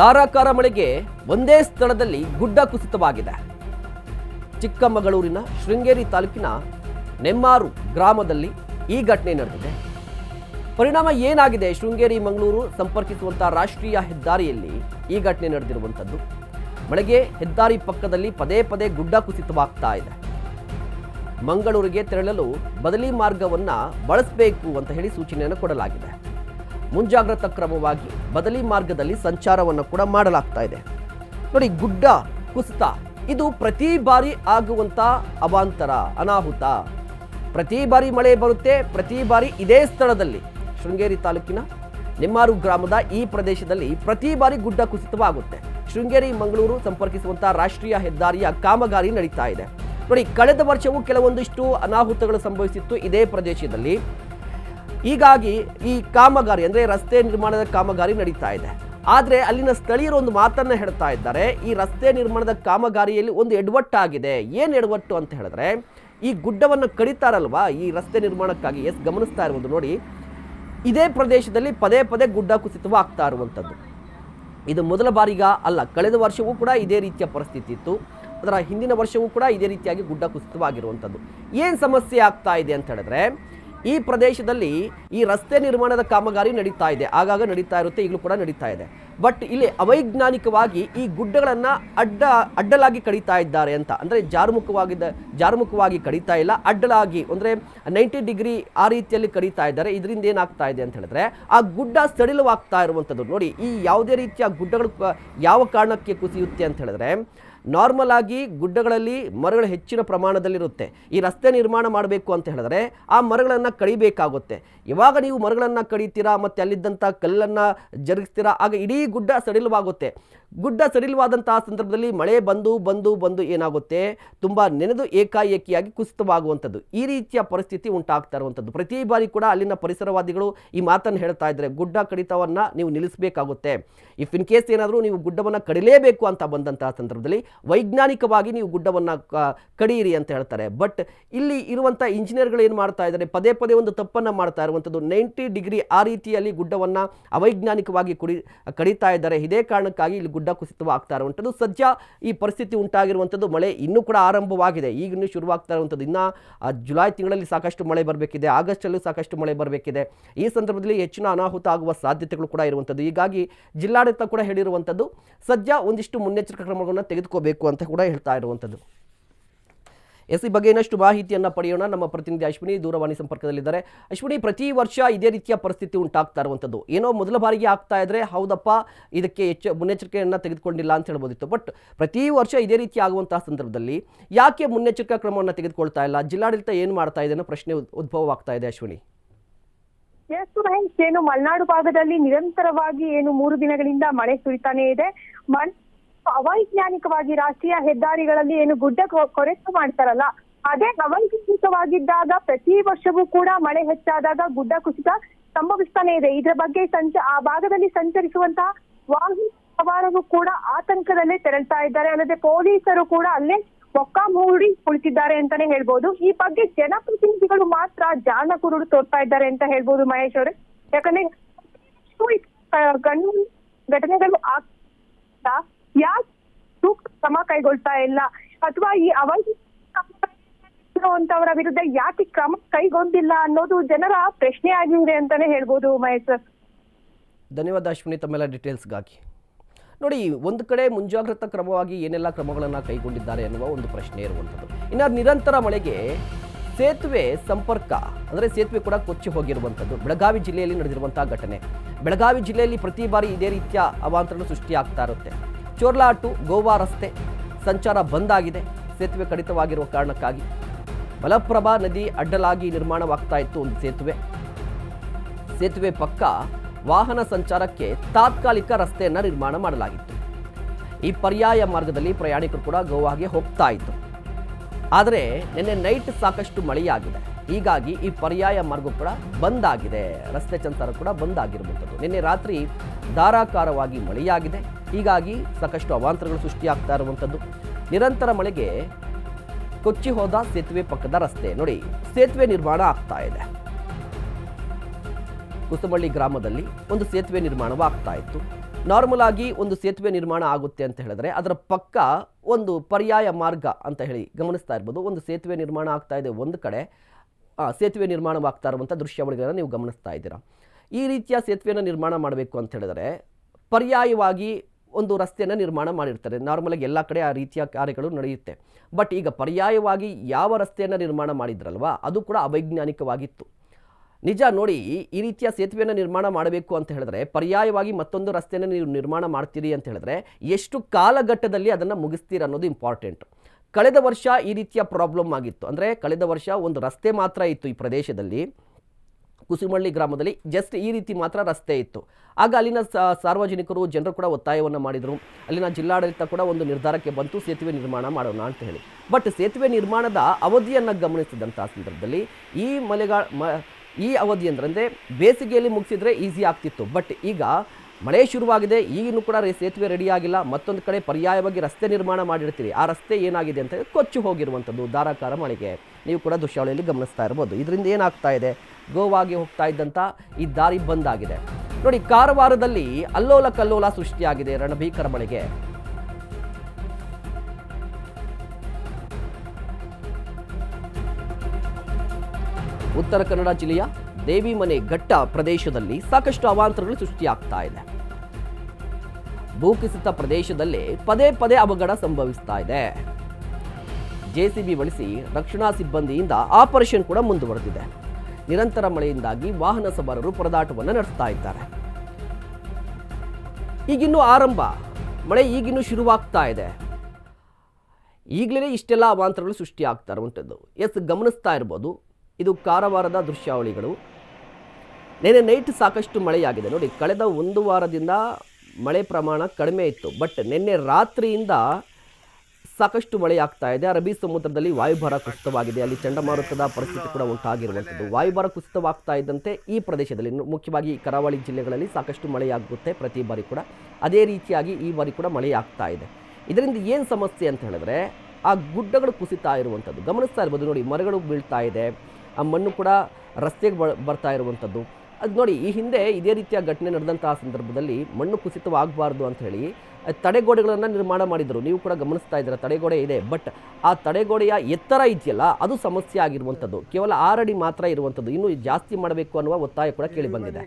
ಧಾರಾಕಾರ ಮಳೆಗೆ ಒಂದೇ ಸ್ಥಳದಲ್ಲಿ ಗುಡ್ಡ ಕುಸಿತವಾಗಿದೆ. ಚಿಕ್ಕಮಗಳೂರಿನ ಶೃಂಗೇರಿ ತಾಲೂಕಿನ ನೆಮ್ಮಾರು ಗ್ರಾಮದಲ್ಲಿ ಈ ಘಟನೆ ನಡೆದಿದೆ. ಪರಿಣಾಮ ಏನಾಗಿದೆ? ಶೃಂಗೇರಿ, ಮಂಗಳೂರು ಸಂಪರ್ಕಿಸುವಂತಹ ರಾಷ್ಟ್ರೀಯ ಹೆದ್ದಾರಿಯಲ್ಲಿ ಈ ಘಟನೆ ನಡೆದಿರುವಂಥದ್ದು ಮಳೆಗೆ ಹೆದ್ದಾರಿ ಪಕ್ಕದಲ್ಲಿ ಪದೇ ಪದೇ ಗುಡ್ಡ ಕುಸಿತವಾಗ್ತಾ ಇದೆ. ಮಂಗಳೂರಿಗೆ ತೆರಳಲು ಬದಲಿ ಮಾರ್ಗವನ್ನ ಬಳಸಬೇಕು ಅಂತ ಹೇಳಿ ಸೂಚನೆಯನ್ನು ಕೊಡಲಾಗಿದೆ. ಮುಂಜಾಗ್ರತಾ ಕ್ರಮವಾಗಿ ಬದಲಿ ಮಾರ್ಗದಲ್ಲಿ ಸಂಚಾರವನ್ನು ಕೂಡ ಮಾಡಲಾಗ್ತಾ ಇದೆ. ನೋಡಿ, ಗುಡ್ಡ, ಕುಸಿತ, ಇದು ಪ್ರತಿ ಬಾರಿ ಆಗುವಂತ ಅವಾಂತರ, ಅನಾಹುತ. ಪ್ರತಿ ಬಾರಿ ಮಳೆ ಬರುತ್ತೆ, ಪ್ರತಿ ಬಾರಿ ಇದೇ ಸ್ಥಳದಲ್ಲಿ. ಶೃಂಗೇರಿ ತಾಲೂಕಿನ ನೆಮ್ಮಾರು ಗ್ರಾಮದ ಈ ಪ್ರದೇಶದಲ್ಲಿ ಪ್ರತಿ ಬಾರಿ ಗುಡ್ಡ ಕುಸಿತವಾಗುತ್ತೆ. ಶೃಂಗೇರಿ, ಮಂಗಳೂರು ಸಂಪರ್ಕಿಸುವಂತಹ ರಾಷ್ಟ್ರೀಯ ಹೆದ್ದಾರಿಯ ಕಾಮಗಾರಿ ನಡೀತಾ ಇದೆ. ನೋಡಿ, ಕಳೆದ ವರ್ಷವೂ ಕೆಲವೊಂದಿಷ್ಟು ಅನಾಹುತಗಳು ಸಂಭವಿಸಿತ್ತು ಇದೇ ಪ್ರದೇಶದಲ್ಲಿ. ಹೀಗಾಗಿ ಈ ಕಾಮಗಾರಿ, ಅಂದರೆ ರಸ್ತೆ ನಿರ್ಮಾಣದ ಕಾಮಗಾರಿ ನಡೀತಾ ಇದೆ. ಆದರೆ ಅಲ್ಲಿನ ಸ್ಥಳೀಯರು ಒಂದು ಮಾತನ್ನು ಹೇಳ್ತಾ ಇದ್ದಾರೆ. ಈ ರಸ್ತೆ ನಿರ್ಮಾಣದ ಕಾಮಗಾರಿಯಲ್ಲಿ ಒಂದು ಎಡವಟ್ಟಾಗಿದೆ. ಏನು ಎಡವಟ್ಟು ಅಂತ ಹೇಳಿದ್ರೆ, ಈ ಗುಡ್ಡವನ್ನು ಕಡಿತಾರಲ್ವ? ಈ ರಸ್ತೆ ನಿರ್ಮಾಣಕ್ಕಾಗಿ ಎಸ್ ಗಮನಿಸ್ತಾ ಇರುವುದು ನೋಡಿ, ಇದೇ ಪ್ರದೇಶದಲ್ಲಿ ಪದೇ ಪದೇ ಗುಡ್ಡ ಕುಸಿತವು ಆಗ್ತಾ ಇರುವಂಥದ್ದು. ಇದು ಮೊದಲ ಬಾರಿಗ ಅಲ್ಲ, ಕಳೆದ ವರ್ಷವೂ ಕೂಡ ಇದೇ ರೀತಿಯ ಪರಿಸ್ಥಿತಿ ಇತ್ತು. ಅದರ ಹಿಂದಿನ ವರ್ಷವೂ ಕೂಡ ಇದೇ ರೀತಿಯಾಗಿ ಗುಡ್ಡ ಕುಸಿತವಾಗಿರುವಂಥದ್ದು. ಏನು ಸಮಸ್ಯೆ ಆಗ್ತಾ ಇದೆ ಅಂತ ಹೇಳಿದ್ರೆ ಈ ಪ್ರದೇಶದಲ್ಲಿ ಈ ರಸ್ತೆ ನಿರ್ಮಾಣದ ಕಾಮಗಾರಿ ನಡೀತಾ ಇದೆ. ಆಗಾಗ ನಡೀತಾ ಇರುತ್ತೆ, ಈಗಲೂ ಕೂಡ ನಡೀತಾ ಇದೆ. ಬಟ್ ಇಲ್ಲಿ ಅವೈಜ್ಞಾನಿಕವಾಗಿ ಈ ಗುಡ್ಡಗಳನ್ನು ಅಡ್ಡ, ಅಡ್ಡಲಾಗಿ ಕಡಿತಾ ಇದ್ದಾರೆ ಅಂತ. ಅಂದರೆ ಜಾರುಮುಖವಾಗಿದ್ದ, ಜಾರುಮುಖವಾಗಿ ಕಡಿತಾ ಇಲ್ಲ, ಅಡ್ಡಲಾಗಿ ಅಂದರೆ ನೈಂಟಿ ಡಿಗ್ರಿ ಆ ರೀತಿಯಲ್ಲಿ ಕಡಿತಾ ಇದ್ದಾರೆ. ಇದರಿಂದ ಏನಾಗ್ತಾ ಇದೆ ಅಂತ ಹೇಳಿದ್ರೆ ಆ ಗುಡ್ಡ ಸಡಿಲವಾಗ್ತಾ ಇರುವಂಥದ್ದು. ನೋಡಿ, ಈ ಯಾವುದೇ ರೀತಿಯ ಗುಡ್ಡಗಳು ಯಾವ ಕಾರಣಕ್ಕೆ ಕುಸಿಯುತ್ತೆ ಅಂತ ಹೇಳಿದ್ರೆ ನಾರ್ಮಲ್ ಆಗಿ ಗುಡ್ಡಗಳಲ್ಲಿ ಮರಗಳು ಹೆಚ್ಚಿನ ಪ್ರಮಾಣದಲ್ಲಿರುತ್ತೆ. ಈ ರಸ್ತೆ ನಿರ್ಮಾಣ ಮಾಡಬೇಕು ಅಂತ ಹೇಳಿದ್ರೆ ಆ ಮರಗಳನ್ನು ಕಡಿಬೇಕಾಗುತ್ತೆ. ಯಾವಾಗ ನೀವು ಮರಗಳನ್ನು ಕಡಿತೀರಾ, ಮತ್ತು ಅಲ್ಲಿದ್ದಂಥ ಕಲ್ಲನ್ನು ಜರುಗಿಸ್ತೀರಾ, ಆಗ ಇಡೀ ಗುಡ್ಡ ಸಡಿಲವಾಗುತ್ತೆ. ಗುಡ್ಡ ಸಡಿಲವಾದಂತಹ ಸಂದರ್ಭದಲ್ಲಿ ಮಳೆ ಬಂದು ಬಂದು ಬಂದು ಏನಾಗುತ್ತೆ? ತುಂಬ ನೆನೆದು ಏಕಾಏಕಿಯಾಗಿ ಕುಸಿತವಾಗುವಂಥದ್ದು. ಈ ರೀತಿಯ ಪರಿಸ್ಥಿತಿ ಉಂಟಾಗ್ತಾ ಇರುವಂಥದ್ದು. ಪ್ರತಿ ಬಾರಿ ಕೂಡ ಅಲ್ಲಿನ ಪರಿಸರವಾದಿಗಳು ಈ ಮಾತನ್ನು ಹೇಳ್ತಾ ಇದ್ದಾರೆ ಗುಡ್ಡ ಕಡಿತವನ್ನು ನೀವು ನಿಲ್ಲಿಸಬೇಕಾಗುತ್ತೆ. ಇಫ್ ಇನ್ ಕೇಸ್ ಏನಾದರೂ ನೀವು ಗುಡ್ಡವನ್ನು ಕಡಿಲೇಬೇಕು ಅಂತ ಬಂದಂತಹ ಸಂದರ್ಭದಲ್ಲಿ ವೈಜ್ಞಾನಿಕವಾಗಿ ನೀವು ಗುಡ್ಡವನ್ನು ಕಡಿಯಿರಿ ಅಂತ ಹೇಳ್ತಾರೆ. ಬಟ್ ಇಲ್ಲಿ ಇರುವಂಥ ಇಂಜಿನಿಯರ್ಗಳು ಏನು ಮಾಡ್ತಾ ಇದ್ದಾರೆ, ಪದೇ ಪದೇ ಒಂದು ತಪ್ಪನ್ನು ಮಾಡ್ತಾ ಇರುವಂಥದ್ದು ನೈಂಟಿ ಡಿಗ್ರಿ ಆ ರೀತಿಯಲ್ಲಿ ಗುಡ್ಡವನ್ನು ಅವೈಜ್ಞಾನಿಕವಾಗಿ ಕುಡಿ, ಕಡಿತಾ ಇದ್ದಾರೆ. ಇದೇ ಕಾರಣಕ್ಕಾಗಿ ಇಲ್ಲಿ ಗುಡ್ಡ ಕುಸಿತವಾಗ್ತಾ ಇರುವಂಥದ್ದು ಸದ್ಯ ಈ ಪರಿಸ್ಥಿತಿ ಉಂಟಾಗಿರುವಂಥದ್ದು ಮಳೆ ಇನ್ನೂ ಕೂಡ ಆರಂಭವಾಗಿದೆ. ಈಗ ಇನ್ನೂ ಶುರುವಾಗ್ತಾ ಇರುವಂಥದ್ದು ಇನ್ನು ಜುಲೈ ತಿಂಗಳಲ್ಲಿ ಸಾಕಷ್ಟು ಮಳೆ ಬರಬೇಕಿದೆ. ಆಗಸ್ಟಲ್ಲೂ ಸಾಕಷ್ಟು ಮಳೆ ಬರಬೇಕಿದೆ. ಈ ಸಂದರ್ಭದಲ್ಲಿ ಹೆಚ್ಚಿನ ಅನಾಹುತ ಆಗುವ ಸಾಧ್ಯತೆಗಳು ಕೂಡ ಇರುವಂಥದ್ದು ಹೀಗಾಗಿ ಜಿಲ್ಲಾಡಳಿತ ಕೂಡ ಹೇಳಿರುವಂಥದ್ದು ಸದ್ಯ ಒಂದಿಷ್ಟು ಮುನ್ನೆಚ್ಚರಿಕೆ ಕ್ರಮಗಳನ್ನು ತೆಗೆದುಕೋಬೇಕು ಅಂತ ಕೂಡ ಹೇಳ್ತಾ ಇರುವಂಥದ್ದು. ಎಸ್, ಈ ಬಗ್ಗೆ ಇನ್ನಷ್ಟು ಮಾಹಿತಿಯನ್ನು ಪಡೆಯೋಣ. ನಮ್ಮ ಪ್ರತಿನಿಧಿ ಅಶ್ವಿನಿ ದೂರವಾಣಿ ಸಂಪರ್ಕದಲ್ಲಿದ್ದಾರೆ. ಅಶ್ವಿನಿ, ಪ್ರತಿ ವರ್ಷ ಇದೇ ರೀತಿಯ ಪರಿಸ್ಥಿತಿ ಉಂಟಾಗ್ತಾ ಇರುವಂಥದ್ದು. ಏನೋ ಮೊದಲ ಬಾರಿಗೆ ಆಗ್ತಾ ಇದ್ರೆ ಹೌದಪ್ಪ, ಇದಕ್ಕೆ ಹೆಚ್ಚು ಮುನ್ನೆಚ್ಚರಿಕೆಯನ್ನು ತೆಗೆದುಕೊಂಡಿಲ್ಲ ಅಂತ ಹೇಳ್ಬೋದಿತ್ತು. ಬಟ್ ಪ್ರತಿ ವರ್ಷ ಇದೇ ರೀತಿ ಆಗುವಂತಹ ಸಂದರ್ಭದಲ್ಲಿ ಯಾಕೆ ಮುನ್ನೆಚ್ಚರಿಕಾ ಕ್ರಮವನ್ನು ತೆಗೆದುಕೊಳ್ತಾ ಇಲ್ಲ? ಜಿಲ್ಲಾಡಳಿತ ಏನು ಮಾಡ್ತಾ ಇದೆ ಅನ್ನೋ ಪ್ರಶ್ನೆ ಉದ್- ಉದ್ಭವವಾಗ್ತಾ ಇದೆ ಅಶ್ವಿನಿ. ಏನು ಮಲೆನಾಡು ಭಾಗದಲ್ಲಿ ನಿರಂತರವಾಗಿ ಏನು ಮೂರು ದಿನಗಳಿಂದ ಮಳೆ ಸುರಿತಾನೆ ಇದೆ. ಅವೈಜ್ಞಾನಿಕವಾಗಿ ರಾಷ್ಟ್ರೀಯ ಹೆದ್ದಾರಿಗಳಲ್ಲಿ ಏನು ಗುಡ್ಡ ಕೊರೆತು ಮಾಡ್ತಾರಲ್ಲ, ಅದೇ ಅವೈಜ್ಞಾನಿಕವಾಗಿದ್ದಾಗ ಪ್ರತಿ ವರ್ಷವೂ ಕೂಡ ಮಳೆ ಹೆಚ್ಚಾದಾಗ ಗುಡ್ಡ ಕುಸಿತ ಸಂಭವಿಸ್ತಾನೆ ಇದೆ. ಇದರ ಬಗ್ಗೆ ಸಂಚ, ಆ ಭಾಗದಲ್ಲಿ ಸಂಚರಿಸುವಂತಹ ವಾಹನ ಸವಾರರು ಕೂಡ ಆತಂಕದಲ್ಲೇ ತೆರಳ್ತಾ ಇದ್ದಾರೆ. ಅಲ್ಲದೆ ಪೊಲೀಸರು ಕೂಡ ಅಲ್ಲೇ ಮೊಕ್ಕಾಮೂಡಿ ಕುಳಿತಿದ್ದಾರೆ ಅಂತಾನೆ ಹೇಳ್ಬೋದು. ಈ ಬಗ್ಗೆ ಜನಪ್ರತಿನಿಧಿಗಳು ಮಾತ್ರ ಜಾಣ ಕುರುಡು ತೋರ್ತಾ ಇದ್ದಾರೆ ಅಂತ ಹೇಳ್ಬೋದು ಮಹೇಶ್ ಅವರೇ. ಯಾಕಂದ್ರೆ ಗಣ್ಣು ಘಟನೆಗಳು ಆಗ್ತಾ ಯಾಕೆ ಸೂಕ್ತ ಕ್ರಮ ಕೈಗೊಳ್ತಾ ಇಲ್ಲ? ಅಥವಾ ಈ ಅವೈಧ ವಿರುದ್ಧ ಯಾಕೆ ಕ್ರಮ ಕೈಗೊಂಡಿಲ್ಲ ಅನ್ನೋದು ಜನರ ಪ್ರಶ್ನೆ ಆಗಿದೆ ಅಂತಾನೆ ಹೇಳ್ಬೋದು ಮಹೇಶ್ ಧನ್ಯವಾದ ಅಶ್ವಿನಿ, ತಮ್ಮೆಲ್ಲ ಡೀಟೇಲ್ಸ್ಗಾಗಿ ನೋಡಿ, ಒಂದು ಕಡೆ ಮುಂಜಾಗ್ರತಾ ಕ್ರಮವಾಗಿ ಏನೆಲ್ಲ ಕ್ರಮಗಳನ್ನು ಕೈಗೊಂಡಿದ್ದಾರೆ ಎನ್ನುವ ಒಂದು ಪ್ರಶ್ನೆ ಇರುವಂಥದ್ದು. ಇನ್ನು ನಿರಂತರ ಮಳೆಗೆ ಸೇತುವೆ ಸಂಪರ್ಕ, ಅಂದರೆ ಸೇತುವೆ ಕೂಡ ಕೊಚ್ಚಿ ಹೋಗಿರುವಂಥದ್ದು. ಬೆಳಗಾವಿ ಜಿಲ್ಲೆಯಲ್ಲಿ ನಡೆದಿರುವಂಥ ಘಟನೆ. ಬೆಳಗಾವಿ ಜಿಲ್ಲೆಯಲ್ಲಿ ಪ್ರತಿ ಬಾರಿ ಇದೇ ರೀತಿಯ ಅವಾಂತರಗಳು ಸೃಷ್ಟಿಯಾಗ್ತಾ ಇರುತ್ತೆ. ಚೋರ್ಲಾ ಟು ಗೋವಾ ರಸ್ತೆ ಸಂಚಾರ ಬಂದ್ ಆಗಿದೆ. ಸೇತುವೆ ಕಡಿತವಾಗಿರುವ ಕಾರಣಕ್ಕಾಗಿ ಮಲಪ್ರಭಾ ನದಿ ಅಡ್ಡಲಾಗಿ ನಿರ್ಮಾಣವಾಗ್ತಾ ಇತ್ತು ಒಂದು ಸೇತುವೆ. ಸೇತುವೆ ಪಕ್ಕ ವಾಹನ ಸಂಚಾರಕ್ಕೆ ತಾತ್ಕಾಲಿಕ ರಸ್ತೆಯನ್ನು ನಿರ್ಮಾಣ ಮಾಡಲಾಗಿತ್ತು. ಈ ಪರ್ಯಾಯ ಮಾರ್ಗದಲ್ಲಿ ಪ್ರಯಾಣಿಕರು ಕೂಡ ಗೋವಾಗೆ ಹೋಗ್ತಾ ಇತ್ತು ಆದರೆ ನಿನ್ನೆ ನೈಟ್ ಸಾಕಷ್ಟು ಮಳೆಯಾಗಿದೆ. ಹೀಗಾಗಿ ಈ ಪರ್ಯಾಯ ಮಾರ್ಗ ಕೂಡ ಬಂದ್ ಆಗಿದೆ. ರಸ್ತೆ ಸಂಚಾರ ಕೂಡ ಬಂದ್ ಆಗಿರುವಂಥದ್ದು. ನಿನ್ನೆ ರಾತ್ರಿ ಧಾರಾಕಾರವಾಗಿ ಮಳೆಯಾಗಿದೆ. ಹೀಗಾಗಿ ಸಾಕಷ್ಟು ಅವಾಂತರಗಳು ಸೃಷ್ಟಿಯಾಗ್ತಾ ಇರುವಂಥದ್ದು. ನಿರಂತರ ಮಳೆಗೆ ಕೊಚ್ಚಿ ಹೋದ ಸೇತುವೆ ಪಕ್ಕದ ರಸ್ತೆ. ನೋಡಿ, ಸೇತುವೆ ನಿರ್ಮಾಣ ಆಗ್ತಾ ಇದೆ. ಕುಸುಮಳ್ಳಿ ಗ್ರಾಮದಲ್ಲಿ ಒಂದು ಸೇತುವೆ ನಿರ್ಮಾಣವಾಗ್ತಾ ಇತ್ತು. ನಾರ್ಮಲ್ ಆಗಿ ಒಂದು ಸೇತುವೆ ನಿರ್ಮಾಣ ಆಗುತ್ತೆ ಅಂತ ಹೇಳಿದ್ರೆ ಅದರ ಪಕ್ಕ ಒಂದು ಪರ್ಯಾಯ ಮಾರ್ಗ ಅಂತ ಹೇಳಿ ಗಮನಿಸ್ತಾ ಇರ್ಬೋದು. ಒಂದು ಸೇತುವೆ ನಿರ್ಮಾಣ ಆಗ್ತಾ ಇದೆ ಒಂದು ಕಡೆ. ಸೇತುವೆ ನಿರ್ಮಾಣವಾಗ್ತಾ ಇರುವಂಥ ದೃಶ್ಯಾವಳಿಗಳನ್ನು ನೀವು ಗಮನಿಸ್ತಾ ಇದ್ದೀರಾ. ಈ ರೀತಿಯ ಸೇತುವೆಯನ್ನು ನಿರ್ಮಾಣ ಮಾಡಬೇಕು ಅಂತ ಹೇಳಿದರೆ ಪರ್ಯಾಯವಾಗಿ ಒಂದು ರಸ್ತೆಯನ್ನು ನಿರ್ಮಾಣ ಮಾಡಿರ್ತಾರೆ. ನಾರ್ಮಲಾಗಿ ಎಲ್ಲ ಕಡೆ ಆ ರೀತಿಯ ಕಾರ್ಯಗಳು ನಡೆಯುತ್ತೆ. ಬಟ್ ಈಗ ಪರ್ಯಾಯವಾಗಿ ಯಾವ ರಸ್ತೆಯನ್ನು ನಿರ್ಮಾಣ ಮಾಡಿದ್ರಲ್ವಾ? ಅದು ಕೂಡ ಅವೈಜ್ಞಾನಿಕವಾಗಿತ್ತು. ನಿಜ ನೋಡಿ, ಈ ರೀತಿಯ ಸೇತುವೆಯನ್ನು ನಿರ್ಮಾಣ ಮಾಡಬೇಕು ಅಂತ ಹೇಳಿದ್ರೆ, ಪರ್ಯಾಯವಾಗಿ ಮತ್ತೊಂದು ರಸ್ತೆಯನ್ನು ನೀವು ನಿರ್ಮಾಣ ಮಾಡ್ತೀರಿ ಅಂತ ಹೇಳಿದ್ರೆ, ಎಷ್ಟು ಕಾಲಘಟ್ಟದಲ್ಲಿ ಅದನ್ನು ಮುಗಿಸ್ತೀರ ಅನ್ನೋದು ಇಂಪಾರ್ಟೆಂಟ್ ಕಳೆದ ವರ್ಷ ಈ ರೀತಿಯ ಪ್ರಾಬ್ಲಮ್ ಆಗಿತ್ತು. ಅಂದರೆ ಕಳೆದ ವರ್ಷ ಒಂದು ರಸ್ತೆ ಮಾತ್ರ ಇತ್ತು ಈ ಪ್ರದೇಶದಲ್ಲಿ. ಕುಸುಮಳ್ಳಿ ಗ್ರಾಮದಲ್ಲಿ ಜಸ್ಟ್ ಈ ರೀತಿ ಮಾತ್ರ ರಸ್ತೆ ಇತ್ತು. ಆಗ ಅಲ್ಲಿನ ಸಾರ್ವಜನಿಕರು ಜನರು ಕೂಡ ಒತ್ತಾಯವನ್ನು ಮಾಡಿದರು. ಅಲ್ಲಿನ ಜಿಲ್ಲಾಡಳಿತ ಕೂಡ ಒಂದು ನಿರ್ಧಾರಕ್ಕೆ ಬಂತು, ಸೇತುವೆ ನಿರ್ಮಾಣ ಮಾಡೋಣ ಅಂತ ಹೇಳಿ. ಬಟ್ ಸೇತುವೆ ನಿರ್ಮಾಣದ ಅವಧಿಯನ್ನು ಗಮನಿಸಿದಂಥ ಸಂದರ್ಭದಲ್ಲಿ ಈ ಮಲೆಗಾ ಈ ಅವಧಿ ಅಂದರೆ ಅಂದರೆ ಬೇಸಿಗೆಯಲ್ಲಿ ಮುಗಿಸಿದ್ರೆ ಈಸಿ ಆಗ್ತಿತ್ತು. ಬಟ್ ಈಗ ಮಳೆ ಶುರುವಾಗಿದೆ ಈಗಿನೂ ಕೂಡ ಸೇತುವೆ ರೆಡಿ ಆಗಿಲ್ಲ, ಮತ್ತೊಂದು ಕಡೆ ಪರ್ಯಾಯವಾಗಿ ರಸ್ತೆ ನಿರ್ಮಾಣ ಮಾಡಿರ್ತೀರಿ. ಆ ರಸ್ತೆ ಏನಾಗಿದೆ ಅಂತ ಕೊಚ್ಚು ಹೋಗಿರುವಂಥದ್ದು ಧಾರಾಕಾರ ಮಳೆಗೆ. ನೀವು ಕೂಡ ದೃಶ್ಯಾವಳಿಯಲ್ಲಿ ಗಮನಿಸ್ತಾ ಇರ್ಬೋದು. ಇದರಿಂದ ಏನಾಗ್ತಾ ಇದೆ? ಗೋವಾಗೆ ಹೋಗ್ತಾ ಇದ್ದಂಥ ಈ ದಾರಿ ಬಂದ್ ಆಗಿದೆ. ನೋಡಿ, ಕಾರವಾರದಲ್ಲಿ ಅಲ್ಲೋಲ ಕಲ್ಲೋಲ ಸೃಷ್ಟಿಯಾಗಿದೆ ರಣಭೀಕರ ಮಳೆಗೆ. ಉತ್ತರ ಕನ್ನಡ ಜಿಲ್ಲೆಯ ದೇವಿಮನೆ ಘಟ್ಟ ಪ್ರದೇಶದಲ್ಲಿ ಸಾಕಷ್ಟು ಅವಾಂತರಗಳು ಸೃಷ್ಟಿಯಾಗ್ತಾ ಇದೆ. ಭೂಕುಸಿತ ಪ್ರದೇಶದಲ್ಲಿ ಪದೇ ಪದೇ ಅವಘಡ ಸಂಭವಿಸ್ತಾ ಇದೆ. ಜೆಸಿಬಿ ಬಳಸಿ ರಕ್ಷಣಾ ಸಿಬ್ಬಂದಿಯಿಂದ ಆಪರೇಷನ್ ಕೂಡ ಮುಂದುವರೆದಿದೆ. ನಿರಂತರ ಮಳೆಯಿಂದಾಗಿ ವಾಹನ ಸವಾರರು ಪರದಾಟವನ್ನು ನಡೆಸ್ತಾ ಇದ್ದಾರೆ. ಈಗಿನ್ನೂ ಆರಂಭ, ಮಳೆ ಈಗಿನ್ನೂ ಶುರುವಾಗ್ತಾ ಇದೆ. ಈಗಲೇ ಇಷ್ಟೆಲ್ಲ ಅವಾಂತರಗಳು ಸೃಷ್ಟಿಯಾಗ್ತಾ ಇರುವಂಥದ್ದು ಎಸ್, ಗಮನಿಸ್ತಾ ಇರ್ಬೋದು. ಇದು ಕಾರವಾರದ ದೃಶ್ಯಾವಳಿಗಳು. ನಿನ್ನೆ ನೈಟ್ ಸಾಕಷ್ಟು ಮಳೆಯಾಗಿದೆ. ನೋಡಿ, ಕಳೆದ ಒಂದು ವಾರದಿಂದ ಮಳೆ ಪ್ರಮಾಣ ಕಡಿಮೆ ಇತ್ತು. ಬಟ್ ನಿನ್ನೆ ರಾತ್ರಿಯಿಂದ ಸಾಕಷ್ಟು ಮಳೆ ಆಗ್ತಾ ಇದೆ. ಅರಬ್ಬಿ ಸಮುದ್ರದಲ್ಲಿ ವಾಯುಭಾರ ಕುಸಿತವಾಗಿದೆ. ಅಲ್ಲಿ ಚಂಡಮಾರುತದ ಪರಿಸ್ಥಿತಿ ಕೂಡ ಉಂಟಾಗಿರುವಂಥದ್ದು. ವಾಯುಭಾರ ಕುಸಿತವಾಗ್ತಾ ಇದ್ದಂತೆ ಈ ಪ್ರದೇಶದಲ್ಲಿ ಮುಖ್ಯವಾಗಿ ಕರಾವಳಿ ಜಿಲ್ಲೆಗಳಲ್ಲಿ ಸಾಕಷ್ಟು ಮಳೆಯಾಗುತ್ತೆ ಪ್ರತಿ ಬಾರಿ ಕೂಡ. ಅದೇ ರೀತಿಯಾಗಿ ಈ ಬಾರಿ ಕೂಡ ಮಳೆಯಾಗ್ತಾ ಇದೆ. ಇದರಿಂದ ಏನು ಸಮಸ್ಯೆ ಅಂತ ಹೇಳಿದ್ರೆ, ಆ ಗುಡ್ಡಗಳು ಕುಸಿತಾ ಇರುವಂಥದ್ದು. ಗಮನಿಸ್ತಾ ಇರ್ಬೋದು ನೋಡಿ, ಮರಗಳು ಬೀಳ್ತಾ ಇದೆ. ಆ ಮಣ್ಣು ಕೂಡ ರಸ್ತೆಗೆ ಬ- ಬರ್ತಾ ಇರುವಂಥದ್ದು. ಅದು ನೋಡಿ, ಈ ಹಿಂದೆ ಇದೇ ರೀತಿಯ ಘಟನೆ ನಡೆದಂತಹ ಸಂದರ್ಭದಲ್ಲಿ ಮಣ್ಣು ಕುಸಿತವಾಗಬಾರ್ದು ಅಂತ ಹೇಳಿ ತಡೆಗೋಡೆಗಳನ್ನು ನಿರ್ಮಾಣ ಮಾಡಿದರು. ನೀವು ಕೂಡ ಗಮನಿಸ್ತಾ ಇದ್ದೀರ, ತಡೆಗೋಡೆ ಇದೆ. ಬಟ್ ಆ ತಡೆಗೋಡೆಯ ಎತ್ತರ ಇದೆಯಲ್ಲ, ಅದು ಸಮಸ್ಯೆ ಆಗಿರುವಂಥದ್ದು. ಕೇವಲ ಆರಡಿ ಮಾತ್ರ ಇರುವಂಥದ್ದು. ಇನ್ನೂ ಜಾಸ್ತಿ ಮಾಡಬೇಕು ಅನ್ನುವ ಒತ್ತಾಯ ಕೂಡ ಕೇಳಿ ಬಂದಿದೆ.